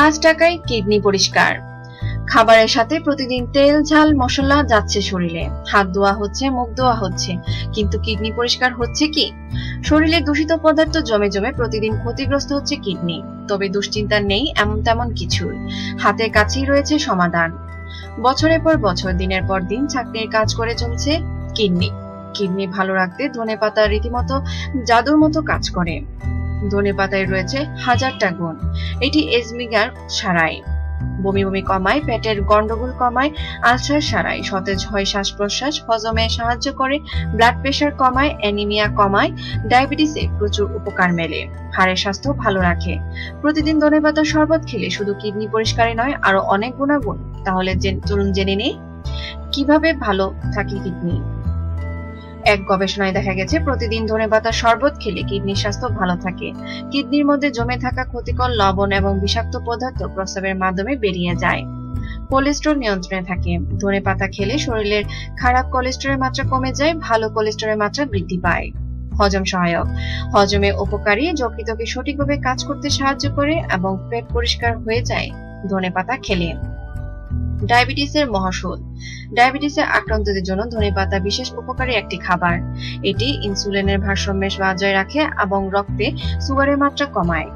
পাঁচ টাকায় কিডনি পরিষ্কার। খাবারের সাথে প্রতিদিন তেল, ঝাল, মশলা যাচ্ছে শরীরে। হাত ধোয়া হচ্ছে, মুখ ধোয়া হচ্ছে। কিন্তু কিডনি পরিষ্কার হচ্ছে কি? শরীরে দূষিত পদার্থ জমে জমে প্রতিদিন ক্ষতিগ্রস্ত হচ্ছে কিডনি। তবে দুশ্চিন্তা নেই এমন তেমন কিছুই। হাতের কাছেই রয়েছে সমাধান। বছরের পর বছর, দিনের পর দিন চাকরির কাজ করে চলছে কিডনি। কিডনি ভালো রাখতে ধনে পাতা রীতিমতো জাদুর মতো কাজ করে। ধনে পাতায় রয়েছে হাজারটা গুণ। এটি এজমিগার সারাই। বমি বমি কমায়, পেটের গন্ডগোল কমায় আলসার সারায়। সতেজ হয় শ্বাস প্রশ্বাস হজমে সাহায্য করে ব্লাড প্রেশার কমায় অ্যানিমিয়া কমায় ডায়াবেটিসে প্রচুর উপকার মেলে। হাড়ের স্বাস্থ্য ভালো রাখে। প্রতিদিন ধনে ধনেপাতার শরবত খেলে শুধু কিডনি পরিষ্কারই নয়, আরও অনেক গুণাগুণ। তাহলে চলুন জেনে নেই? কীভাবে ভালো থাকে কিডনি? এক গবেষণায় দেখা গেছে, প্রতিদিন ধনেপাতার শরবত খেলে কিডনির স্বাস্থ্য ভালো থাকে। কিডনির মধ্যে জমে থাকা ক্ষতিকর লবণ এবং বিষাক্ত পদার্থ প্রস্রাবের মাধ্যমে বেরিয়ে যায়। কোলেস্ট্রল নিয়ন্ত্রণে থাকে। ধনে পাতা খেলে শরীরের খারাপ কোলেস্ট্রলের মাত্রা কমে যায়, ভালো কোলেস্ট্রলের মাত্রা বৃদ্ধি পায়। হজম সহায়ক। হজমে উপকারী, যকৃতকে সঠিকভাবে কাজ করতে সাহায্য করে এবং পেট পরিষ্কার হয়ে যায় ধনে পাতা খেলে। ডায়াবেটিসের মহাসুল ডায়াবেটিসে আক্রান্তদের জন্য ধনেপাতা বিশেষ উপকারী একটি খাবার। এটি ইনসুলিনের ভারসাম্য বজায় রাখে এবং রক্তে সুগারের মাত্রা কমায়।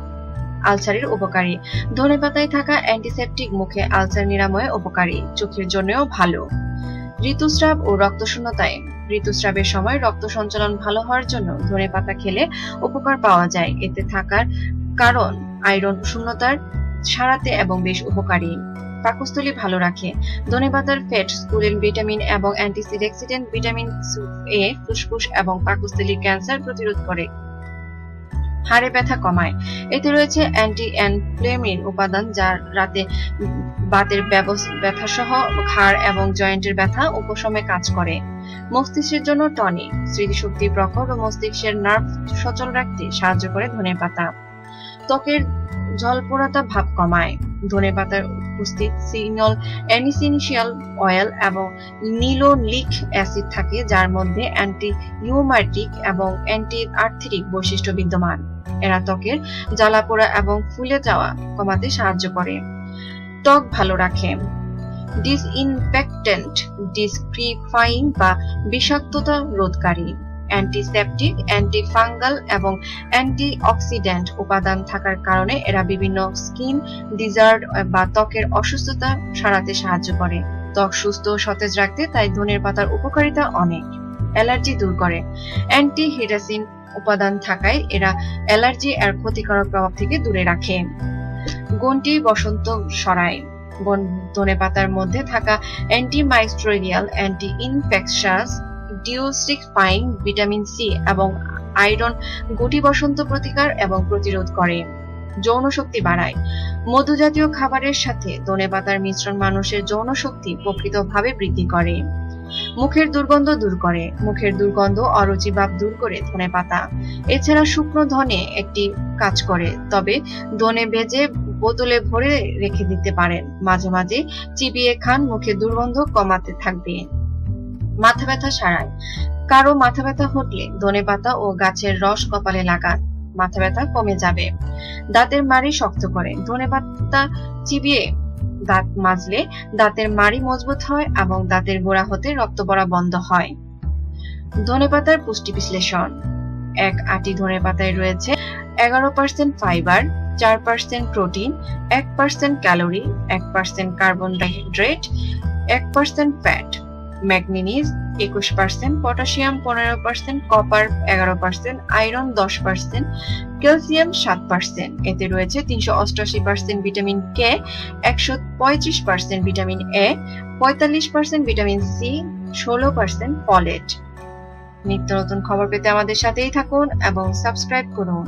আলসারের উপকারী। ধনেপাতায় থাকা অ্যান্টিসেপটিক মুখে আলসার নিরাময়ে উপকারী। চোখের জন্যও ভালো। ঋতুস্রাব ও রক্তশূন্যতায়। ঋতুস্রাবের সময় রক্ত সঞ্চালন ভালো হওয়ার জন্য ধনেপাতা খেলে উপকার পাওয়া যায়। এতে থাকার কারণ আয়রন শূন্যতার সারাতে এবং বেশ উপকারী। পাকস্থলী ভালো রাখে। ধনেপাতার ফ্যাট স্কুলিন ভিটামিন এবং অ্যান্টিসিডেক্সিডেন্ট ভিটামিন এ, ফুসফুস এবং পাকস্থলীর ক্যান্সার প্রতিরোধ করে। হাড়ে ব্যথা কমায়। এতে রয়েছে অ্যান্টি অ্যানফ্লেমিন উপাদান, যা রাতে বাতের ব্যথা সহ হাড় এবং জয়েন্টের ব্যথা উপশমে কাজ করে। মস্তিষ্কের জন্য টনিক, স্মৃতিশক্তি প্রখর ও মস্তিষ্কের নার্ভ সচল রাখতে সাহায্য করে ধনেপাতা ত্বকের জলপোড়াতা ভাব কমায়। ধনেপাতার উপস্থিত সিগনল অ্যানিসেনশিয়াল অয়েল এবং নিলোলিক অ্যাসিড থাকে, যার মধ্যে অ্যান্টি ইউমার্টিক এবং অ্যান্টি আর্থেটিক বৈশিষ্ট্য বিদ্যমান। এরা ত্বকের জ্বালাপোড়া এবং ফুলে যাওয়া কমাতে সাহায্য করে। ত্বক ভালো রাখে। ডিসইনফেক্টেন্ট, ডিসক্রিফাইং বা বিষাক্ততা রোধকারী। অ্যান্টিসেপটিক, অ্যান্টিফাঙ্গাল এবং অ্যান্টিঅক্সিডেন্ট উপাদান থাকার কারণে এরা বিভিন্ন স্কিন, ডিজার্ড বা ত্বকের অসুস্থতা সারাতে সাহায্য করে। ত্বক সুস্থ সতেজ রাখতে তাই ধনের পাতার উপকারিতা অনেক। অ্যালার্জি দূর করে। অ্যান্টি উপাদান থাকায় এরা অ্যালার্জি আর ক্ষতিকারক প্রভাব থেকে দূরে রাখে। গন্টি বসন্ত সরায়। ধনে পাতার মধ্যে থাকা অ্যান্টিমাইস্ট্রেরিয়াল অ্যান্টি ইনফেকশাস ডিওসিফাইং ভিটামিন সি এবং আয়রন গুটি বসন্ত প্রতিকার এবং প্রতিরোধ করে। যৌন শক্তি বাড়ায়। মধু জাতীয় খাবারের সাথে ধনে পাতার মিশ্রণ মানুষের যৌন শক্তি প্রকৃতভাবে বৃদ্ধি করে। মুখের দুর্গন্ধ দূর করে। মুখের দুর্গন্ধ অরুচি ভাব দূর করে ধনে পাতা। এছাড়া শুকনো ধনে একটি কাজ করে, তবে ধনে ভেজে বোতলে ভরে রেখে দিতে পারেন। মাঝে মাঝে চিবিয়ে খান মুখে দুর্গন্ধ কমাতে থাকবে। মাথা ব্যথা সারায়। কারও মাথা ব্যথা হটলে ধনে পাতা ও গাছের রস কপালে লাগান, মাথা ব্যথা কমে যাবে। দাঁতের মাড়ি শক্ত করে, ধনে পাতা চিবিয়ে দাঁত মাজলে দাঁতের মাড়ি মজবুত হয় এবং দাঁতের গোড়া হতে রক্ত পড়া বন্ধ হয়। ধনে পাতার পুষ্টি বিশ্লেষণ। এক আটি ধনে পাতায় রয়েছে এগারো পার্সেন্ট ফাইবার চার পার্সেন্ট প্রোটিন এক পার্সেন্ট ক্যালোরি এক পার্সেন্ট কার্বন ডাইহাইড্রেট এক পার্সেন্ট ফ্যাট ম্যাগনিনিজ একুশ পার্সেন্ট পটাশিয়াম পনেরো পার্সেন্ট কপার এগারো পার্সেন্ট আয়রন দশ পার্সেন্ট ক্যালসিয়াম সাত পার্সেন্ট এতে রয়েছে তিনশো অষ্টআশি পার্সেন্ট ভিটামিন কে একশো পঁয়ত্রিশ পার্সেন্ট ভিটামিন এ পঁয়তাল্লিশ পার্সেন্ট ভিটামিন সি ষোলো পার্সেন্ট ফলেট নিত্য নতুন খবর পেতে আমাদের সাথেই থাকুন এবং সাবস্ক্রাইব করুন।